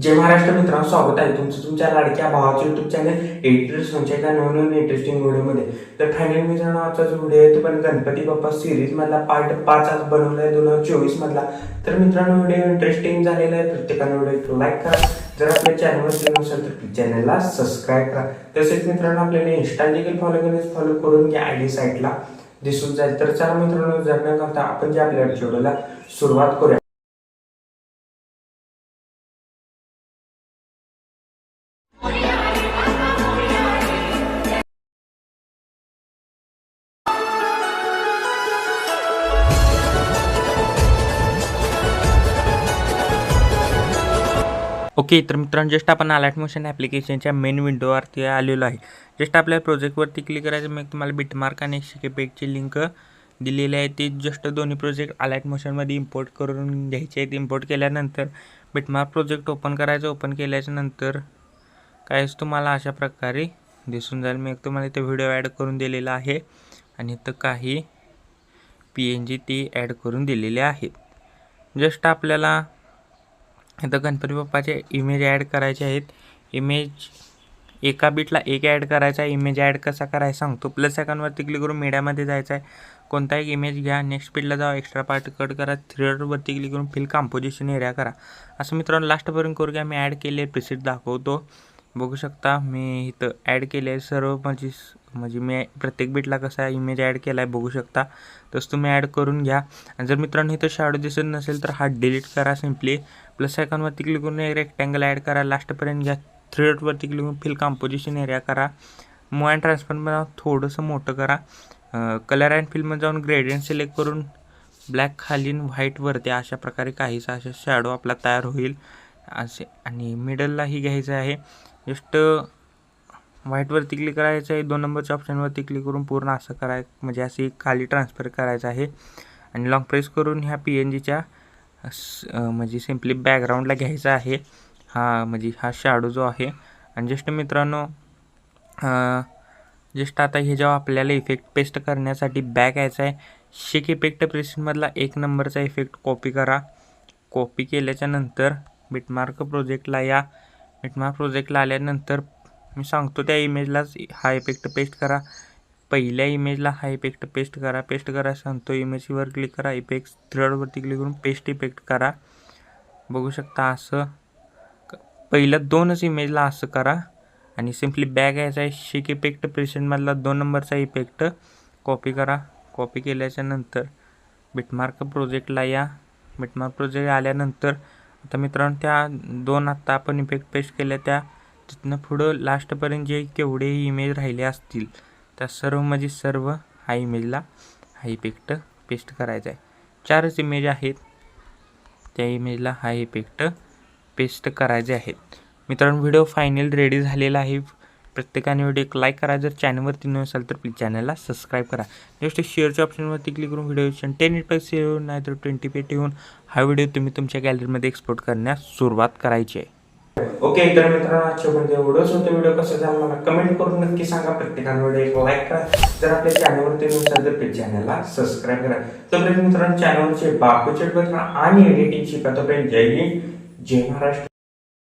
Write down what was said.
जय महाराष्ट्र मित्रांनो स्वागत आहे तुमचं तुमच्या लाडक्या भावाचे युट्यूब चॅनल एडिटर संचयच्या नवीन नवीन इंटरेस्टिंग व्हिडिओमध्ये तर फायनल मित्रांनो आजचा जो व्हिडिओ आहे तो पण गणपती बाप्पा सिरीज मधला पार्ट पाच आज बनवला आहे दोन हजार चोवीस मधला. तर मित्रांनो व्हिडिओ इंटरेस्टिंग झालेला आहे प्रत्येकाने व्हिडिओ लाईक करा. जर आपल्या चॅनलवर नसेल तर चॅनलला सबस्क्राईब करा. तसेच मित्रांनो आपल्याला इंस्टा देखील फॉलो केल्यास फॉलो करून घ्या आय डी साईटला दिसून जाईल. तर चला मित्रांनो जर न करता आपण जे आपल्या व्हिडिओला सुरुवात करूया. ओके तर मित्रांनो जस्ट आपण अलाट मोशन ॲप्लिकेशनच्या मेन विंडोवरती आलेलो आहे. जस्ट आपल्या प्रोजेक्टवरती क्लिक करायचं मग तुम्हाला बिटमार्क आणि शिकेपेकची लिंक दिलेली आहे. ती जस्ट दोन्ही प्रोजेक्ट अलाट मोशनमध्ये इम्पोर्ट करून घ्यायचे आहेत. इम्पोर्ट केल्यानंतर बिटमार्क प्रोजेक्ट ओपन करायचं ओपन केल्याच्यानंतर काहीच तुम्हाला अशा प्रकारे दिसून जाईल. मी तुम्हाला इथे व्हिडिओ ॲड करून दिलेला आहे आणि इथं काही पी एन जी ती ॲड करून दिलेले आहेत जस्ट आपल्याला इथं गणपती बाप्पाचे इमेज ॲड करायचे आहेत. इमेज एका बीटला एक ॲड करायचा आहे. इमेज ॲड कसा करायचा सांगतो. प्लस सेकंडवरती क्लिक करून मीडियामध्ये जायचं आहे. कोणता एक इमेज घ्या नेक्स्ट बीटला जावा. एक्स्ट्रा पार्ट कट करा. थ्रीडवरती क्लिक करून फिल कॉम्पोजिशन एरिया करा. असं मित्रांनो लास्टपर्यंत करू घ्या मी ॲड केले प्रिसिट दाखवतो. बघू शकता मी इथं ॲड केले सर्व म्हणजे म्हणजे मी प्रत्येक बीटला कसा इमेज ॲड केला आहे बघू शकता. तसं तुम्ही ॲड करून घ्या. आणि जर मित्रांनो इथं शॅडो दिसत नसेल तर हा डिलीट करा सिम्पली प्लस आयकॉनवरती क्लिक करून एक रेक्टँगल ॲड करा. लास्टपर्यंत घ्या. थ्री डॉटवरती क्लिक करून फिल कॉम्पोजिशन एरिया करा. मो अँड ट्रान्सफरमध्ये थोडंसं मोठं करा. कलर अँड फिल्ममध्ये जाऊन ग्रेडियंट सिलेक्ट करून ब्लॅक खालीन व्हाईटवरती अशा प्रकारे काहीसा अशा शॅडो आपला तयार होईल. असे आणि मिडललाही घ्यायचं आहे. जस्ट व्हाईटवरती क्लिक करायचं आहे. दोन नंबरच्या ऑप्शनवरती क्लिक करून पूर्ण असं कराय म्हणजे असे खाली ट्रान्सफर करायचं आहे. आणि लॉंग प्रेस करून ह्या पी एन जीच्या म्हणजे सिम्पली बॅकग्राऊंडला घ्यायचा आहे. हा म्हणजे हा शॅडो जो आहे. आणि जस्ट मित्रांनो जस्ट आता हे जेव्हा आपल्याला इफेक्ट पेस्ट करण्यासाठी बॅक यायचा आहे शेक इफेक्ट प्रेसमधला एक नंबरचा इफेक्ट कॉपी करा. कॉपी केल्याच्यानंतर बिटमार्क प्रोजेक्टला या. बिटमार्क प्रोजेक्टला आल्यानंतर मी सांगतो त्या इमेजलाच हा इफेक्ट पेस्ट करा. पहिल्या इमेजला हा इफेक्ट पेस्ट करा. पेस्ट करा सांगतो इमेजवर क्लिक करा. इफेक्ट थ्रेडवरती क्लिक करून पेस्ट इफेक्ट करा. बघू शकता असं. पहिलं दोनच इमेजला असं करा. आणि सिम्पली बॅग यायचा आहे शेक इफेक्ट प्रेसेंटमधला दोन नंबरचा इफेक्ट कॉपी करा. कॉपी केल्याच्यानंतर बिटमार्क प्रोजेक्टला या. बिटमार्क प्रोजेक्ट आल्यानंतर आता मित्रांनो त्या दोन आत्ता आपण इफेक्ट पेस्ट केल्या त्या तिथनं पुढं लास्टपर्यंत जे केवढेही इमेज राहिले असतील त्या सर्व म्हणजे सर्व हा इमेजला हा इफेक्ट पेस्ट करायचा आहे. चारच इमेज आहेत. त्या इमेजला हा इफेक्ट पेस्ट करायचे आहेत. मित्रांनो व्हिडिओ फायनल रेडी झालेला आहे. प्रत्येकाने व्हिडिओ एक लाईक करा. जर चॅनलवरती नसेल तर प्लीज चॅनलला सबस्क्राईब करा. जस्ट शेअरच्या ऑप्शनवरती क्लिक करून व्हिडिओ टेन इट पॅक्स येऊन नाहीतर ट्वेंटी पेट येऊन हा व्हिडिओ तुम्ही तुमच्या गॅलरीमध्ये एक्सपोर्ट करण्यास सुरुवात करायची आहे. ओके तर मित्रांनो आजच्या मध्ये एवढंच होतं. व्हिडिओ कसं झाला मला कमेंट करून नक्की सांगा. प्रत्येकाने व्हिडिओ एक लाईक करा. जर आपल्या चॅनलवरती नसेल तर चॅनलला सबस्क्राईब करा. तोपर्यंत मित्रांनो चॅनलचे बापूचे बघा आणि एडिटिंग शिका तोपर्यंत जय हिंद जय महाराष्ट्र.